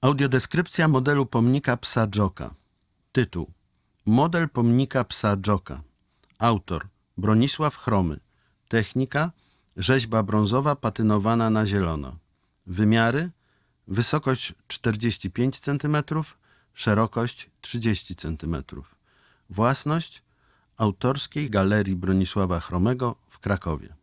Audiodeskrypcja modelu pomnika psa Joka. Tytuł. Model pomnika psa Joka. Autor. Bronisław Chromy. Technika. Rzeźba brązowa patynowana na zielono. Wymiary. Wysokość 45 cm, szerokość 30 cm. Własność autorskiej Galerii Bronisława Chromego w Krakowie.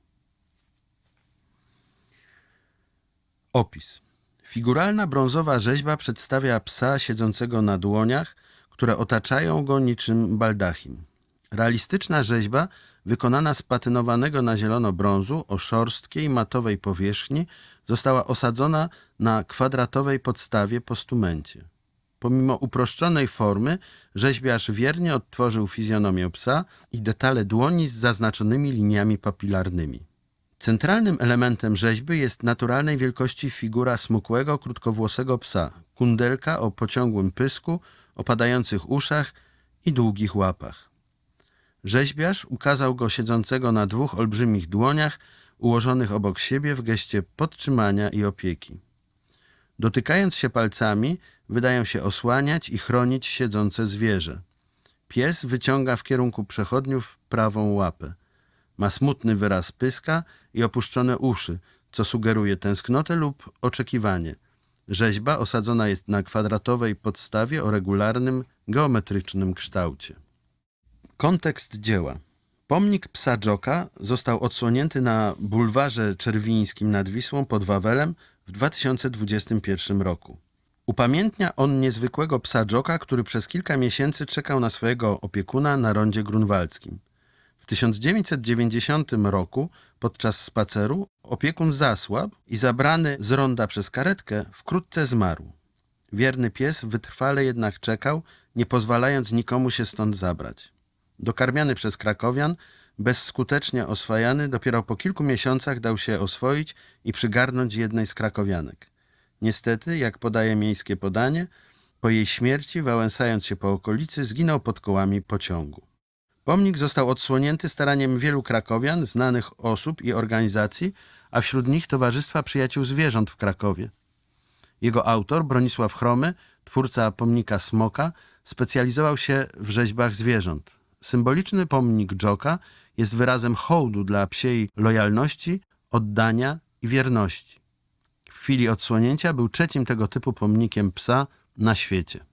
Opis. Figuralna brązowa rzeźba przedstawia psa siedzącego na dłoniach, które otaczają go niczym baldachim. Realistyczna rzeźba, wykonana z patynowanego na zielono brązu o szorstkiej, matowej powierzchni, została osadzona na kwadratowej podstawie postumencie. Pomimo uproszczonej formy, rzeźbiarz wiernie odtworzył fizjonomię psa i detale dłoni z zaznaczonymi liniami papilarnymi. Centralnym elementem rzeźby jest naturalnej wielkości figura smukłego, krótkowłosego psa, kundelka o pociągłym pysku, opadających uszach i długich łapach. Rzeźbiarz ukazał go siedzącego na dwóch olbrzymich dłoniach, ułożonych obok siebie w geście podtrzymania i opieki. Dotykając się palcami, wydają się osłaniać i chronić siedzące zwierzę. Pies wyciąga w kierunku przechodniów prawą łapę. Ma smutny wyraz pyska i opuszczone uszy, co sugeruje tęsknotę lub oczekiwanie. Rzeźba osadzona jest na kwadratowej podstawie o regularnym, geometrycznym kształcie. Kontekst dzieła. Pomnik psa Joka został odsłonięty na bulwarze czerwińskim nad Wisłą pod Wawelem w 2021 roku. Upamiętnia on niezwykłego psa Joka, który przez kilka miesięcy czekał na swojego opiekuna na rondzie grunwaldzkim. W 1990 roku podczas spaceru opiekun zasłabł i zabrany z ronda przez karetkę wkrótce zmarł. Wierny pies wytrwale jednak czekał, nie pozwalając nikomu się stąd zabrać. Dokarmiany przez krakowian, bezskutecznie oswajany, dopiero po kilku miesiącach dał się oswoić i przygarnąć jednej z krakowianek. Niestety, jak podaje miejskie podanie, po jej śmierci, wałęsając się po okolicy, zginął pod kołami pociągu. Pomnik został odsłonięty staraniem wielu krakowian, znanych osób i organizacji, a wśród nich Towarzystwa Przyjaciół Zwierząt w Krakowie. Jego autor, Bronisław Chromy, twórca pomnika Smoka, specjalizował się w rzeźbach zwierząt. Symboliczny pomnik Joka jest wyrazem hołdu dla psiej lojalności, oddania i wierności. W chwili odsłonięcia był trzecim tego typu pomnikiem psa na świecie.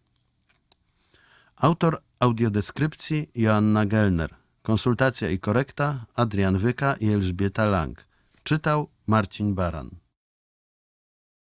Autor audiodeskrypcji Joanna Gelner. Konsultacja i korekta Adrian Wyka i Elżbieta Lang. Czytał Marcin Baran.